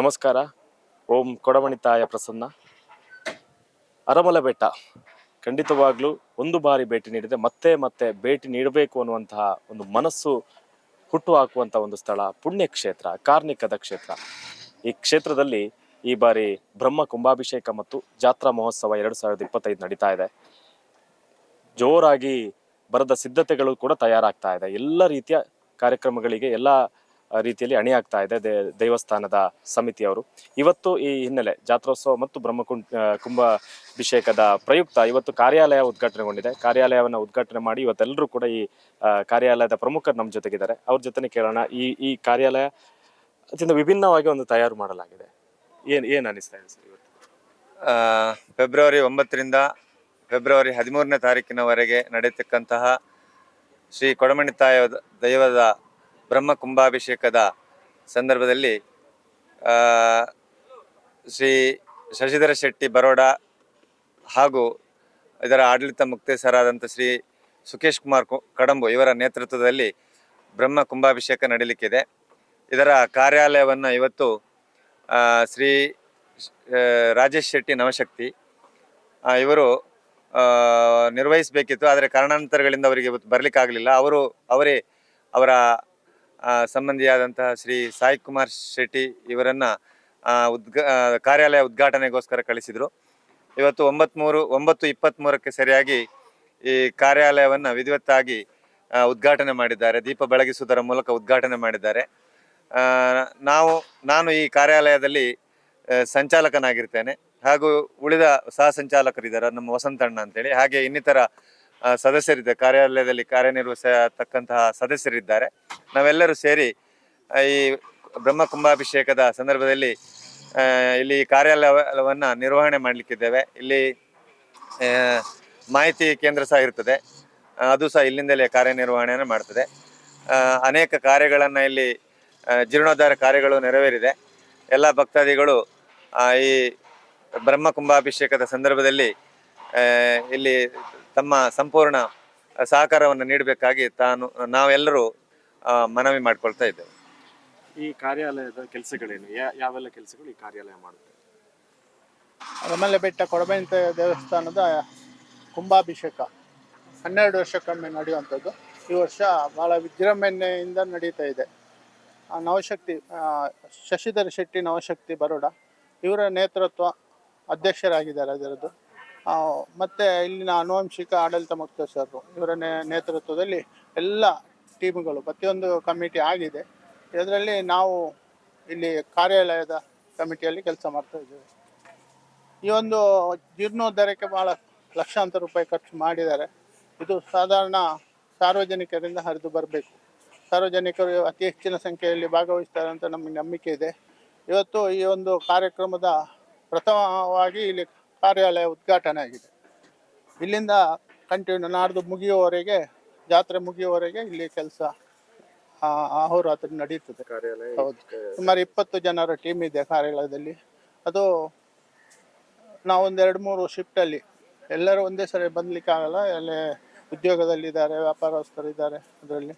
ನಮಸ್ಕಾರ. ಓಂ ಕೊಡಮಣಿತಾಯ ಪ್ರಸನ್ನ. ಅರಮಲ ಬೆಟ್ಟ ಖಂಡಿತವಾಗ್ಲೂ ಒಂದು ಬಾರಿ ಭೇಟಿ ನೀಡಿದೆ. ಮತ್ತೆ ಮತ್ತೆ ಭೇಟಿ ನೀಡಬೇಕು ಅನ್ನುವಂತಹ ಒಂದು ಮನಸ್ಸು ಹುಟ್ಟು ಹಾಕುವಂತ ಒಂದು ಸ್ಥಳ ಪುಣ್ಯ ಕ್ಷೇತ್ರ ಕಾರ್ಣಿಕದ ಕ್ಷೇತ್ರ. ಈ ಕ್ಷೇತ್ರದಲ್ಲಿ ಈ ಬಾರಿ ಬ್ರಹ್ಮ ಕುಂಭಾಭಿಷೇಕ ಮತ್ತು ಜಾತ್ರಾ ಮಹೋತ್ಸವ ಎರಡು ಸಾವಿರದ ಇಪ್ಪತ್ತೈದು ನಡೀತಾ ಇದೆ. ಜೋರಾಗಿ ಬರದ ಸಿದ್ಧತೆಗಳು ಕೂಡ ತಯಾರಾಗ್ತಾ ಇದೆ. ಎಲ್ಲ ರೀತಿಯ ಕಾರ್ಯಕ್ರಮಗಳಿಗೆ, ಎಲ್ಲ ರೀತಿಯಲ್ಲಿ ಅಣಿಯಾಗ್ತಾ ಇದೆ ದೇ- ದೇವಸ್ಥಾನದ ಸಮಿತಿಯವರು. ಇವತ್ತು ಈ ಹಿನ್ನೆಲೆ ಜಾತ್ರೋತ್ಸವ ಮತ್ತು ಬ್ರಹ್ಮಕುಂಡ ಕುಂಭಾಭಿಷೇಕದ ಪ್ರಯುಕ್ತ ಇವತ್ತು ಕಾರ್ಯಾಲಯ ಉದ್ಘಾಟನೆಗೊಂಡಿದೆ. ಕಾರ್ಯಾಲಯವನ್ನು ಉದ್ಘಾಟನೆ ಮಾಡಿ ಇವತ್ತೆಲ್ಲರೂ ಕೂಡ ಈ ಕಾರ್ಯಾಲಯದ ಪ್ರಮುಖರು ನಮ್ಮ ಜೊತೆಗಿದ್ದಾರೆ. ಅವ್ರ ಜೊತೆ ಕೇಳೋಣ. ಈ ಈ ಕಾರ್ಯಾಲಯ ಅತ್ಯಂತ ವಿಭಿನ್ನವಾಗಿ ಒಂದು ತಯಾರು ಮಾಡಲಾಗಿದೆ. ಏನು ಏನು ಅನಿಸ್ತಾ ಇದೆ ಸರ್ ಇವತ್ತು? ಫೆಬ್ರವರಿ ಒಂಬತ್ತರಿಂದ ಫೆಬ್ರವರಿ ಹದಿಮೂರನೇ ತಾರೀಕಿನವರೆಗೆ ನಡೆಯತಕ್ಕಂತಹ ಶ್ರೀ ಕೊಡಮಣಿ ತಾಯ ದೈವದ ಬ್ರಹ್ಮ ಕುಂಭಾಭಿಷೇಕದ ಸಂದರ್ಭದಲ್ಲಿ ಶ್ರೀ ಶಶಿಧರ ಶೆಟ್ಟಿ ಬರೋಡ ಹಾಗೂ ಇದರ ಆಡಳಿತ ಮುಕ್ತೇಸರಾದಂಥ ಶ್ರೀ ಸುಕೇಶ್ ಕುಮಾರ್ ಕಡಂಬು ಇವರ ನೇತೃತ್ವದಲ್ಲಿ ಬ್ರಹ್ಮ ಕುಂಭಾಭಿಷೇಕ ನಡೀಲಿಕ್ಕಿದೆ. ಇದರ ಕಾರ್ಯಾಲಯವನ್ನು ಇವತ್ತು ಶ್ರೀ ರಾಜೇಶ್ ಶೆಟ್ಟಿ ನವಶಕ್ತಿ ಇವರು ನಿರ್ವಹಿಸಬೇಕಿತ್ತು. ಆದರೆ ಕಾರಣಾಂತರಗಳಿಂದ ಅವರಿಗೆ ಇವತ್ತು ಬರಲಿಕ್ಕಾಗಲಿಲ್ಲ. ಅವರು, ಅವರೇ ಅವರ ಸಂಬಂಧಿಯಾದಂತಹ ಶ್ರೀ ಸಾಯಿ ಕುಮಾರ್ ಶೆಟ್ಟಿ ಇವರನ್ನು ಉದ್ಘಾ ಕಾರ್ಯಾಲಯ ಉದ್ಘಾಟನೆಗೋಸ್ಕರ ಕಳಿಸಿದರು. ಇವತ್ತು ಒಂಬತ್ಮೂರು, ಒಂಬತ್ತು ಇಪ್ಪತ್ತ್ಮೂರಕ್ಕೆ ಸರಿಯಾಗಿ ಈ ಕಾರ್ಯಾಲಯವನ್ನು ವಿಧಿವತ್ತಾಗಿ ಉದ್ಘಾಟನೆ ಮಾಡಿದ್ದಾರೆ. ದೀಪ ಬೆಳಗಿಸುವುದರ ಮೂಲಕ ಉದ್ಘಾಟನೆ ಮಾಡಿದ್ದಾರೆ. ನಾವು, ನಾನು ಈ ಕಾರ್ಯಾಲಯದಲ್ಲಿ ಸಂಚಾಲಕನಾಗಿರ್ತೇನೆ. ಹಾಗೂ ಉಳಿದ ಸಹ ಸಂಚಾಲಕರಿದ್ದಾರೆ, ನಮ್ಮ ವಸಂತಣ್ಣ ಅಂತೇಳಿ. ಹಾಗೆ ಇನ್ನಿತರ ಆ, ಸದಸ್ಯರಿದ್ದಾರೆ ಕಾರ್ಯಾಲಯದಲ್ಲಿ ಕಾರ್ಯನಿರ್ವಹಿಸತಕ್ಕಂತಹ ಸದಸ್ಯರಿದ್ದಾರೆ. ನಾವೆಲ್ಲರೂ ಸೇರಿ ಈ ಬ್ರಹ್ಮ ಕುಂಭಾಭಿಷೇಕದ ಸಂದರ್ಭದಲ್ಲಿ ಇಲ್ಲಿ ಕಾರ್ಯಾಲಯವನ್ನು ನಿರ್ವಹಣೆ ಮಾಡಲಿಕ್ಕಿದ್ದೇವೆ. ಇಲ್ಲಿ ಮಾಹಿತಿ ಕೇಂದ್ರ ಸಹ ಇರ್ತದೆ. ಅದು ಸಹ ಇಲ್ಲಿಂದಲೇ ಕಾರ್ಯನಿರ್ವಹಣೆಯನ್ನು ಮಾಡ್ತದೆ. ಅನೇಕ ಕಾರ್ಯಗಳನ್ನು ಇಲ್ಲಿ ಜೀರ್ಣೋದ್ಧಾರ ಕಾರ್ಯಗಳು ನೆರವೇರಿದೆ. ಎಲ್ಲ ಭಕ್ತಾದಿಗಳು ಈ ಬ್ರಹ್ಮ ಕುಂಭಾಭಿಷೇಕದ ಸಂದರ್ಭದಲ್ಲಿ ಇಲ್ಲಿ ತಮ್ಮ ಸಂಪೂರ್ಣ ಸಹಕಾರವನ್ನು ನೀಡಬೇಕಾಗಿ ತಾನು ನಾವೆಲ್ಲರೂ ಮನವಿ ಮಾಡಿಕೊಳ್ತಾ ಇದ್ದೇವೆ. ಈ ಕಾರ್ಯಾಲಯದ ಕೆಲಸಗಳೇನು? ಯಾ- ಯಾವೆಲ್ಲ ಕೆಲಸಗಳು ಈ ಕಾರ್ಯಾಲಯ ಮಾಡುತ್ತೆ? ರಮಲೆ ಬೆಟ್ಟ ಕೊಡಬೆಂತ ದೇವಸ್ಥಾನದ ಕುಂಭಾಭಿಷೇಕ. ಹನ್ನೆರಡು ವರ್ಷಕ್ಕೊಮ್ಮೆ ನಡೆಯುವಂಥದ್ದು. ಈ ವರ್ಷ ಭಾಳ ವಿಜೃಂಭಣೆಯಿಂದ ನಡೀತಾ ಇದೆ. ಆ ನವಶಕ್ತಿ ಶಶಿಧರ ಶೆಟ್ಟಿ ನವಶಕ್ತಿ ಬರೋಡ ಇವರ ನೇತೃತ್ವ ಅಧ್ಯಕ್ಷರಾಗಿದ್ದಾರೆ ಅದರದ್ದು. ಮತ್ತೆ ಇಲ್ಲಿನ ಆನುವಂಶಿಕ ಆಡಳಿತ ಮುಖ್ಯಸ್ಥರು ಇವರ ನೇತೃತ್ವದಲ್ಲಿ ಎಲ್ಲ ಟೀಮ್ಗಳು, ಪ್ರತಿಯೊಂದು ಕಮಿಟಿ ಆಗಿದೆ. ಇದರಲ್ಲಿ ನಾವು ಇಲ್ಲಿ ಕಾರ್ಯಾಲಯದ ಕಮಿಟಿಯಲ್ಲಿ ಕೆಲಸ ಮಾಡ್ತಾ ಇದ್ದೇವೆ. ಈ ಒಂದು ಜೀರ್ಣೋದ್ಧಾರಕ್ಕೆ ಭಾಳ ಲಕ್ಷಾಂತರ ರೂಪಾಯಿ ಖರ್ಚು ಮಾಡಿದ್ದಾರೆ. ಇದು ಸಾಧಾರಣ ಸಾರ್ವಜನಿಕರಿಂದ ಹರಿದು ಬರಬೇಕು. ಸಾರ್ವಜನಿಕರು ಅತಿ ಹೆಚ್ಚಿನ ಸಂಖ್ಯೆಯಲ್ಲಿ ಭಾಗವಹಿಸ್ತಾರೆ ಅಂತ ನಮಗೆ ನಂಬಿಕೆ ಇದೆ. ಇವತ್ತು ಈ ಒಂದು ಕಾರ್ಯಕ್ರಮದ ಪ್ರಥಮವಾಗಿ ಇಲ್ಲಿ ಕಾರ್ಯಾಲಯ ಉದ್ಘಾಟನೆ ಆಗಿದೆ. ಇಲ್ಲಿಂದ ಕಂಟಿನ್ಯೂ ನಾಡ್ದು ಮುಗಿಯುವವರೆಗೆ ಜಾತ್ರೆ ಮುಗಿಯುವವರೆಗೆ ಇಲ್ಲಿ ಕೆಲಸ ಅಹೋರಾತ್ರಿ ನಡೀತದೆ. ಕಾರ್ಯಾಲಯ ಹೌದು. ಸುಮಾರು ಇಪ್ಪತ್ತು ಜನರ ಟೀಮ್ ಇದೆ ಕಾರ್ಯಾಲಯದಲ್ಲಿ. ಅದು ನಾವೊಂದು ಎರಡು ಮೂರು ಶಿಫ್ಟಲ್ಲಿ ಎಲ್ಲರೂ ಒಂದೇ ಸರಿ ಬಂದ್ಲಿಕ್ಕೆ ಆಗಲ್ಲ. ಎಲ್ಲ ಉದ್ಯೋಗದಲ್ಲಿದ್ದಾರೆ ವ್ಯಾಪಾರಸ್ಥರಿದ್ದಾರೆ ಅದರಲ್ಲಿ.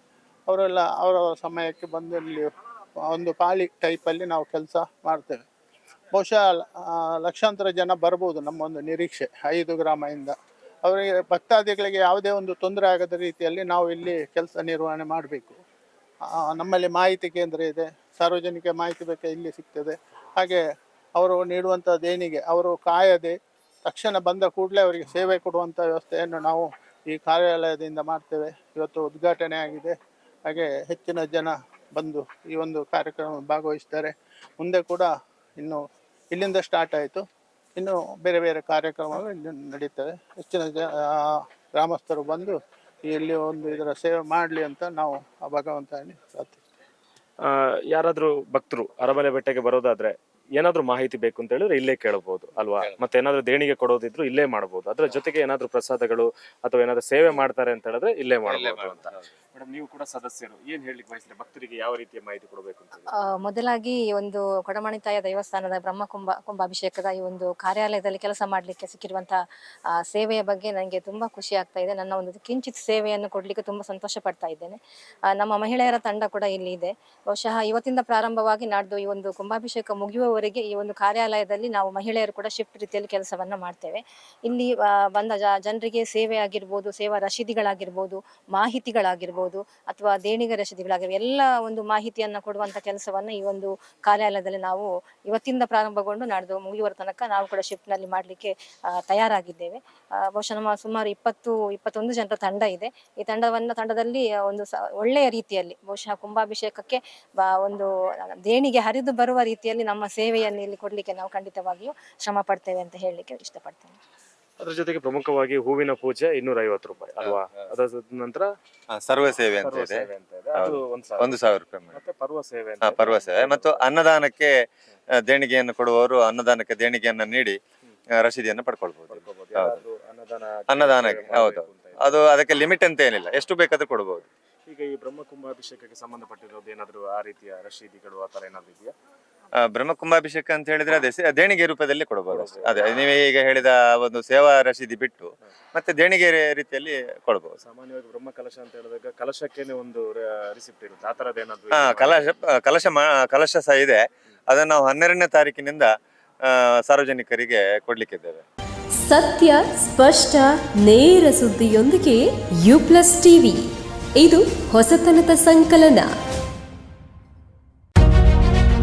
ಅವರೆಲ್ಲ ಅವರವರ ಸಮಯಕ್ಕೆ ಬಂದು ಇಲ್ಲಿ ಒಂದು ಪಾಳಿ ಟೈಪಲ್ಲಿ ನಾವು ಕೆಲಸ ಮಾಡ್ತೇವೆ. ಬಹುಶಃ ಲಕ್ಷಾಂತರ ಜನ ಬರ್ಬೋದು ನಮ್ಮ ಒಂದು ನಿರೀಕ್ಷೆ, ಐದು ಗ್ರಾಮದಿಂದ ಅವರಿಗೆ ಭಕ್ತಾದಿಗಳಿಗೆ ಯಾವುದೇ ಒಂದು ತೊಂದರೆ ಆಗದ ರೀತಿಯಲ್ಲಿ ನಾವು ಇಲ್ಲಿ ಕೆಲಸ ನಿರ್ವಹಣೆ ಮಾಡಬೇಕು. ನಮ್ಮಲ್ಲಿ ಮಾಹಿತಿ ಕೇಂದ್ರ ಇದೆ, ಸಾರ್ವಜನಿಕ ಮಾಹಿತಿ ಬೇಕಾ ಇಲ್ಲಿ ಸಿಗ್ತದೆ. ಹಾಗೆ ಅವರು ನೀಡುವಂಥ ದೇಣಿಗೆ, ಅವರು ಕಾಯದೆ ತಕ್ಷಣ ಬಂದ ಕೂಡಲೇ ಅವರಿಗೆ ಸೇವೆ ಕೊಡುವಂಥ ವ್ಯವಸ್ಥೆಯನ್ನು ನಾವು ಈ ಕಾರ್ಯಾಲಯದಿಂದ ಮಾಡ್ತೇವೆ. ಇವತ್ತು ಉದ್ಘಾಟನೆ ಆಗಿದೆ. ಹಾಗೆ ಹೆಚ್ಚಿನ ಜನ ಬಂದು ಈ ಒಂದು ಕಾರ್ಯಕ್ರಮ ಭಾಗವಹಿಸ್ತಾರೆ. ಮುಂದೆ ಕೂಡ ಇನ್ನು ಇಲ್ಲಿಂದ ಸ್ಟಾರ್ಟ್ ಆಯಿತು. ಇನ್ನು ಬೇರೆ ಬೇರೆ ಕಾರ್ಯಕ್ರಮಗಳು ಇಲ್ಲಿ ನಡೀತವೆ. ಹೆಚ್ಚಿನ ಜ ಗ್ರಾಮಸ್ಥರು ಬಂದು ಇಲ್ಲಿ ಒಂದು ಇದರ ಸೇವೆ ಮಾಡಲಿ ಅಂತ ನಾವು ಆ ಭಗವಂತನಲ್ಲಿ ಯಾರಾದರೂ ಆ, ಯಾರಾದ್ರೂ ಭಕ್ತರು ಅರಮನೆ ಬೆಟ್ಟಕ್ಕೆ ಬರೋದಾದ್ರೆ ಏನಾದ್ರೂ ಮಾಹಿತಿ ಬೇಕು ಅಂತ ಹೇಳಿದ್ರೆ ಇಲ್ಲೇ ಕೇಳಬಹುದು ಅಲ್ವಾ? ಮತ್ತೆ ಏನಾದ್ರೂ ದೇಣಿಗೆ ಕೊಡೋದಿದ್ರು ಇಲ್ಲೇ ಮಾಡಬಹುದು. ಅದ್ರ ಜೊತೆಗೆ ಏನಾದ್ರೂ ಪ್ರಸಾದಗಳು ಅಥವಾ ಏನಾದ್ರೂ ಸೇವೆ ಮಾಡ್ತಾರೆ ಅಂತ ಹೇಳಿದ್ರೆ ಇಲ್ಲೇ ಮಾಡಬಹುದು ಅಂತ. ಕೂಡ ಸದಸ್ಯರು. ಏನ್ ಹೇಳಲಿಕ್ಕೆ ಭಕ್ತರಿಗೆ ಯಾವ ರೀತಿಯ ಮಾಹಿತಿ ಕೊಡಬೇಕು ಮೊದಲಾಗಿ ಈ ಒಂದು ಕೊಡಮಣಿತಾಯ ದೇವಸ್ಥಾನದ ಬ್ರಹ್ಮ ಕುಂಭ, ಕುಂಭಾಭಿಷೇಕದ ಈ ಒಂದು ಕಾರ್ಯಾಲಯದಲ್ಲಿ ಕೆಲಸ ಮಾಡಲಿಕ್ಕೆ ಸಿಕ್ಕಿರುವಂತಹ ಸೇವೆಯ ಬಗ್ಗೆ ನನಗೆ ತುಂಬಾ ಖುಷಿ ಆಗ್ತಾ ಇದೆ. ನನ್ನ ಒಂದು ಕಿಂಚಿತ್ ಸೇವೆಯನ್ನು ಕೊಡಲಿಕ್ಕೆ ತುಂಬಾ ಸಂತೋಷ ಪಡ್ತಾ ಇದ್ದೇನೆ. ನಮ್ಮ ಮಹಿಳೆಯರ ತಂಡ ಕೂಡ ಇಲ್ಲಿ ಇದೆ. ಬಹುಶಃ ಇವತ್ತಿಂದ ಪ್ರಾರಂಭವಾಗಿ ನಾಡ್ದು ಈ ಒಂದು ಕುಂಭಾಭಿಷೇಕ ಮುಗಿಯುವವರೆಗೆ ಈ ಒಂದು ಕಾರ್ಯಾಲಯದಲ್ಲಿ ನಾವು ಮಹಿಳೆಯರು ಕೂಡ ಶಿಫ್ಟ್ ರೀತಿಯಲ್ಲಿ ಕೆಲಸವನ್ನ ಮಾಡ್ತೇವೆ. ಇಲ್ಲಿ ಬಂದ ಜನರಿಗೆ ಸೇವೆ ಆಗಿರ್ಬೋದು ಸೇವಾ ರಶೀದಿಗಳಾಗಿರ್ಬೋದು, ಮಾಹಿತಿಗಳಾಗಿರ್ಬೋದು ಅಥವಾ ದೇಣಿಗೆ ರಶೀದಿಗಳಾಗಿರ್ಬೋದು ಎಲ್ಲ ಒಂದು ಮಾಹಿತಿಯನ್ನು ಕೊಡುವಂತ ಕೆಲಸವನ್ನ ಈ ಒಂದು ಕಾರ್ಯಾಲಯದಲ್ಲಿ ನಾವು ಇವತ್ತಿಂದ ಪ್ರಾರಂಭಗೊಂಡು ನಾಡ್ದು ಮುಗಿಯುವ ತನಕ ನಾವು ಕೂಡ ಶಿಫ್ಟ್ನಲ್ಲಿ ಮಾಡ್ಲಿಕ್ಕೆ ತಯಾರಾಗಿದ್ದೇವೆ. ಬಹುಶಃ ನಮ್ಮ ಸುಮಾರು ಇಪ್ಪತ್ತು, ಇಪ್ಪತ್ತೊಂದು ಜನರ ತಂಡ ಇದೆ. ಈ ತಂಡವನ್ನು, ತಂಡದಲ್ಲಿ ಒಂದು ಒಳ್ಳೆಯ ರೀತಿಯಲ್ಲಿ, ಬಹುಶಃ ಕುಂಭಾಭಿಷೇಕಕ್ಕೆ ಒಂದು ದೇಣಿಗೆ ಹರಿದು ಬರುವ ರೀತಿಯಲ್ಲಿ ನಮ್ಮ ಸೇವೆಯನ್ನು ಇಲ್ಲಿ ಕೊಡ್ಲಿಕ್ಕೆ ನಾವು ಖಂಡಿತವಾಗಿಯೂ ಶ್ರಮ ಪಡ್ತೇವೆ ಅಂತ ಹೇಳಲಿಕ್ಕೆ ಇಷ್ಟಪಡ್ತೇನೆ. ಅದ್ರ ಜೊತೆಗೆ ಪ್ರಮುಖವಾಗಿ ಹೂವಿನ ಪೂಜೆ ಇನ್ನೂರ ಐವತ್ತು ರೂಪಾಯಿ ಅಲ್ವಾ? ಅದರ ನಂತರ ಸರ್ವ ಸೇವೆ ಅಂತ ಪರ್ವ ಇದೆ. ಸೇವೆ ಅಂತ ಇದೆ. ಅದು ಒಂದ್ ಸಾವಿರ. ಒಂದು ಸಾವಿರ ರೂಪಾಯಿ ಮೇಡಮ್. ಮತ್ತೆ ಪರ್ವ ಸೇವೆ ಅಂತ ಹಾ ಇದೆ. ಪರ್ವ ಸೇವೆ. ಮತ್ತು ಅನ್ನದಾನಕ್ಕೆ ಆ, ದೇಣಿಗೆಯನ್ನು ಕೊಡುವವರು ಅನ್ನದಾನಕ್ಕೆ ದೇಣಿಗೆಯನ್ನ ನೀಡಿ ಆ, ರಸೀದಿಯನ್ನು ಪಡ್ಕೊಳ್ಬಹುದು. ಯಾರಾದ್ರೂ ಅನ್ನದಾನ ಅನ್ನದಾನಕ್ಕೆ ಹೌದು. ಅದು ಅದಕ್ಕೆ ಲಿಮಿಟ್ ಅಂತ ಏನಿಲ್ಲ. ಎಷ್ಟು ಬೇಕಾದ್ರೂ ಕೊಡಬಹುದು ಈಗ ಈ ಬ್ರಹ್ಮ ಕುಂಭಾಭಿಷೇಕಕ್ಕೆ ಸಂಬಂಧಪಟ್ಟಿರೋದು ಏನಾದ್ರು ಆ ರೀತಿಯ ರಶೀದಿಗಳು ಆ ತರ ಏನಾದ್ರು ಇದೆಯಾ? ಬ್ರಹ್ಮಕುಂಭಾಭಿಷೇಕ ಅಂತ ಹೇಳಿದ್ರೆ ಅದೇ ದೇಣಿಗೆ ರೂಪದಲ್ಲಿ ಕೊಡಬಹುದು ಅದೇ ನೀವೇ ಈಗ ಹೇಳಿದ ಒಂದು ಸೇವಾ ರಸೀದಿ ಬಿಟ್ಟು ಮತ್ತೆ ದೇಣಿಗೆ ರೀತಿಯಲ್ಲಿ ಕೊಡಬಹುದು ಸಾಮಾನ್ಯವಾಗಿ ಬ್ರಹ್ಮ ಕಲಶ ಅಂತ ಹೇಳಿದಾಗ ಕಲಶಕ್ಕೇನೆ ಒಂದು ರಿಸಿಪ್ಟ್ ಇರುತ್ತೆ. ಆ ತರದ ಏನಾದ್ರು ಹಾ ಕಲಶ ಕಲಶ ಮಾ- ಕಲಶ ಸಹ ಇದೆ. ಅದನ್ನ ನಾವು ಹನ್ನೆರಡನೇ ತಾರೀಕಿನಿಂದ ಸಾರ್ವಜನಿಕರಿಗೆ ಕೊಡ್ಲಿಕ್ಕಿದ್ದೇವೆ. ಸತ್ಯ ಸ್ಪಷ್ಟ ನೇರ ಸುದ್ದಿಯೊಂದಿಗೆ ಯು ಪ್ಲಸ್ ಟಿವಿ ಇದು ಹೊಸತನದ ಸಂಕಲನ.